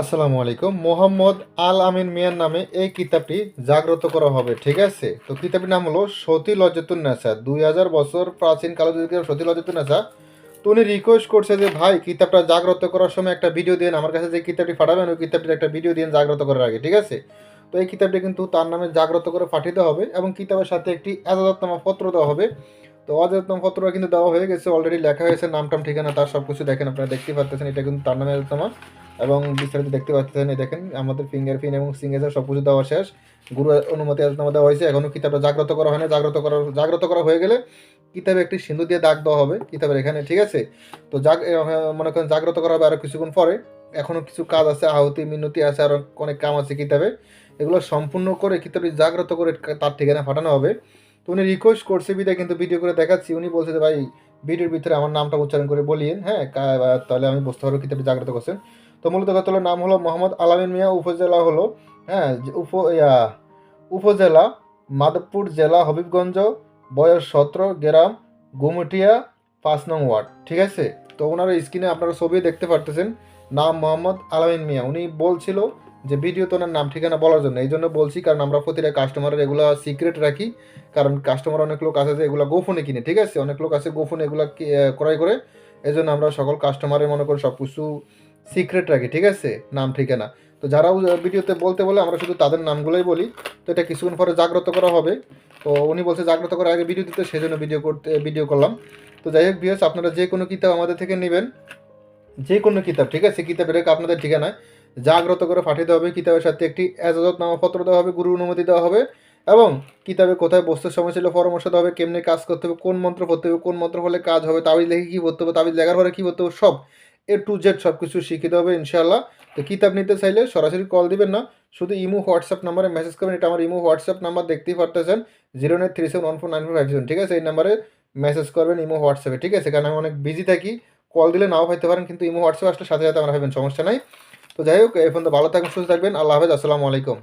আসসালামু আলাইকুম। মোহাম্মদ আল আমিন মিয়ার নামে এই কিতাবটি জাগ্রত করা হবে, ঠিক আছে? তো কিতাবটির নাম হলো সতী লজ্জাতুন নেশা দুই হাজার বছর প্রাচীন কাল সতী লজ্জাতুন নেশা তো উনি রিকোয়েস্ট করছে যে, ভাই, কিতাবটা জাগ্রত করার সময় একটা ভিডিও দিন। আমার কাছে যে কিতাবটি পাঠাবেন, ওই কিতাবটির একটা ভিডিও দিন জাগ্রত করার আগে, ঠিক আছে? তো এই কিতাবটি কিন্তু তার নামে জাগ্রত করে পাঠিয়ে দেওয়া হবে এবং কিতাবের সাথে একটি এজাজতনামা পত্র দেওয়া হবে। তো অজাতনামা পত্রটা কিন্তু দেওয়া হয়ে গেছে অলরেডি লেখা হয়েছে নাম টাম ঠিকানা, তার সব কিছু দেখেন, আপনারা দেখতে পাচ্ছেন এটা কিন্তু তার নামে এজাজতনামা এবং বিস্তারিত দেখতে পাচ্ছেন, এই দেখেন, আমাদের ফিঙ্গার প্রিন্ট এবং সিঙ্গেচার সব কিছু দেওয়া শেষ। গুরু অনুমতি আলোচনা দেওয়া হয়েছে। এখনও কিতাবটা জাগ্রত করা হয় না। জাগ্রত করা জাগ্রত করা হয়ে গেলে কিতাবে একটি সিন্ধু দিয়ে দাগ দেওয়া হবে, কিতাবের এখানে, ঠিক আছে? তো জাগ মনে করেন জাগ্রত করা হবে আরও কিছুক্ষণ পরে। এখনও কিছু কাজ আছে, আহুতি, মিনতি আছে আরও অনেক কাম আছে কিতাবে। এগুলো সম্পূর্ণ করে কিতাবটি জাগ্রত করে তার ঠিকানা পাঠানো হবে। তো উনি রিকোয়েস্ট করছে বিদায়, কিন্তু ভিডিও করে দেখাচ্ছি। উনি বলছে যে, ভাই ভিডিওর ভিতরে আমার নামটা উচ্চারণ করে বলিয়েন হ্যাঁ? তাহলে আমি বুঝতে পারব কিতাবটি জাগ্রত করছেন। তো মূলত কথা নাম হলো মোহাম্মদ আলামিন মিয়া উপজেলা হলো হ্যাঁ উপ উপজেলা মাধবপুর জেলা হবিবগঞ্জ, বয়স সতেরো, গ্রাম গুমটিয়া, পাঁচ নং ওয়ার্ড, ঠিক আছে? তো ওনার স্ক্রিনে আপনারা ছবি দেখতে পারতেছেন, নাম মোহাম্মদ আলামিন মিয়া। উনি বলছিল যে ভিডিও তো ওনার নাম, ঠিকানা বলার জন্য, এই জন্য বলছি, কারণ আমরা প্রতিটা কাস্টমারের এগুলো সিক্রেট রাখি, কারণ কাস্টমার অনেক লোক আছে যে এগুলো গোপনে কিনে, ঠিক আছে? অনেক লোক আছে গোপনে এগুলো ক্রয় করে এই জন্য আমরা সকল কাস্টমারের মনে করি সব কিছু সিক্রেট রাখি, ঠিক আছে? নাম, ঠিকানা। তো যারা ভিডিওতে বলতে বলে, আমরা শুধু তাদের নামগুলোই বলি। তো এটা কিছুক্ষণ পরে জাগ্রত করা হবে। তো উনি বলছে জাগ্রত করার আগে ভিডিও দিতে সেই জন্য ভিডিও করতে ভিডিও করলাম। তো যাই হোক বিয়স আপনারা যে কোনো কিতাব আমাদের থেকে নেবেন। যে কোনো কিতাব, ঠিক আছে? কিতাবের এক আপনাদের ঠিকানায় জাগ্রত করে পাঠিয়ে দেওয়া হবে। কিতাবের সাথে একটি এজাজতনামা পত্র দেওয়া হবে গুরু অনুমতি দেওয়া হবে। এবং কিতাবে কোথায় বসতে সময় ছিল, পরামর্শ দেওয়া হবে, কেমনি কাজ করতে হবে, কোন মন্ত্র পড়তে হবে, কোন মন্ত্র হলে কাজ হবে, তাবিজ লেখে কী করতে হবে, তাবিজ লেখার পরে কী করতে হবে, সব। এ টু জেড সব কিছু দেওয়া হবে ইনশাল্লাহ তো কিতাব নিতে চাইলে সরাসরি কল দিবেন না, শুধু ইমো হোয়াটসঅ্যাপ নাম্বারে মেসেজ করবেন, এটা আমার ইমো হোয়াটসঅ্যাপ নাম্বার দেখতেই পারতেছেন zero nine three seven one four nine four five seven ঠিক আছে? এই নাম্বারে মেসেজ করবেন ইমো হোয়াটসঅ্যাপে ঠিক আছে? কারণ আমি অনেক বিজি থাকি কল দিলে নাও পাইতে পারেন, কিন্তু ইমো হোয়াটসঅ্যাপ আসলে সাথে সাথে আমরা ভাবেন সমস্যা নাই। তো যাই হোক এখন তো ভালো থাকবেন, সুস্থ থাকবেন, আল্লাহ হাফেজ, আসসালামু আলাইকুম।